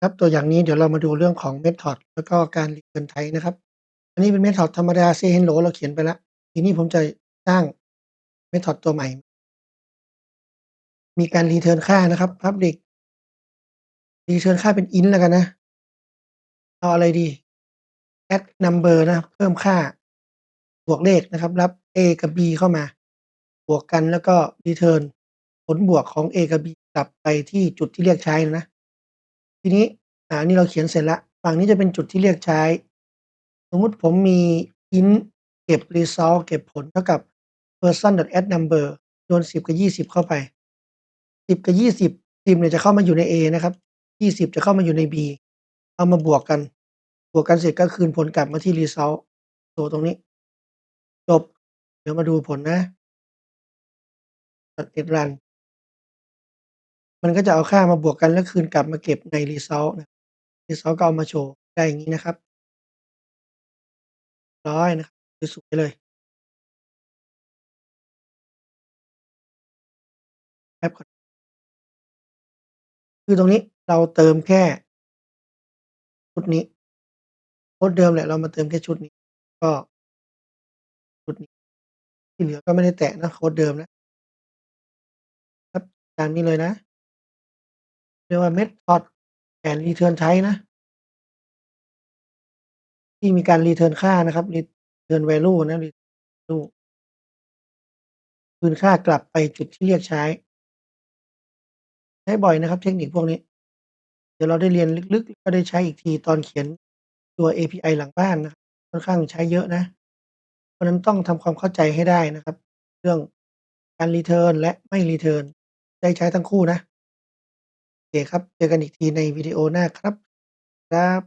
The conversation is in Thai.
ครับ ตัวอย่างนี้เดี๋ยวเรามาดูเรื่องของ Method แล้วก็การ return type นะครับ อันนี้เป็น Method ธรรมดา say hello เราเขียนไปแล้ว ทีนี้ผมจะสร้าง Method ตัวใหม่ มีการ return ค่านะครับ public return ค่าเป็น int แล้วกันนะ เอาอะไรดี add number นะ เพิ่มค่า บวกเลขนะครับ รับ a กับ b เข้ามา บวกกันแล้วก็ return ผลบวกของ a กับ b กลับไปที่จุดที่เรียกใช้นะ ทีนี้ อ่า นี่เราเขียนเสร็จแล้ว ฝั่งนี้จะเป็นจุดที่เรียกใช้ สมมุติผมมี int เก็บ result เก็บผลเท่ากับ person.addNumber โยน10 กับ 20 เข้าไป 10 กับ 20 10เนี่ยจะเข้ามาอยู่ใน A นะครับ 20 จะเข้ามาอยู่ใน B เอามาบวกกัน บวกกันเสร็จก็คืนผลกลับมาที่ result ตัวตรงนี้ จบ เดี๋ยวมาดูผลนะ .get run มันก็จะเอาค่ามาบวกกัน แล้วคืนกลับมาเก็บใน result นะ result ก็เอามาโชว์ ได้อย่างงี้นะครับ ร้อยนะครับ สวย ๆ เลยแคปก่อน คือตรงนี้เราเติมแค่ ชุดนี้โคดเดิมแหละ เรามาเติมแค่ชุดนี้ ก็ ชุดนี้ ที่เหลือก็ไม่ได้แตะนะ โค้ดเดิมนะ ครับ ตามนี้เลยนะ เรียกว่า Method and return type นะ ที่มีการ return ค่านะครับ return value นะ value คืนค่ากลับไปจุดที่เรียกใช้ ใช้บ่อยนะครับ เทคนิคพวกนี้ เดี๋ยวเราได้เรียนลึกๆ ก็ได้ใช้อีกทีตอนเขียนตัว API หลังบ้านนะครับค่อนข้างใช้เยอะนะ เพราะนั้นต้องทำความเข้าใจให้ได้นะครับ เรื่องการ return และไม่ return ได้ใช้ทั้งคู่นะ เคครับ เจอกันอีกทีในวิดีโอหน้าครับ ครับ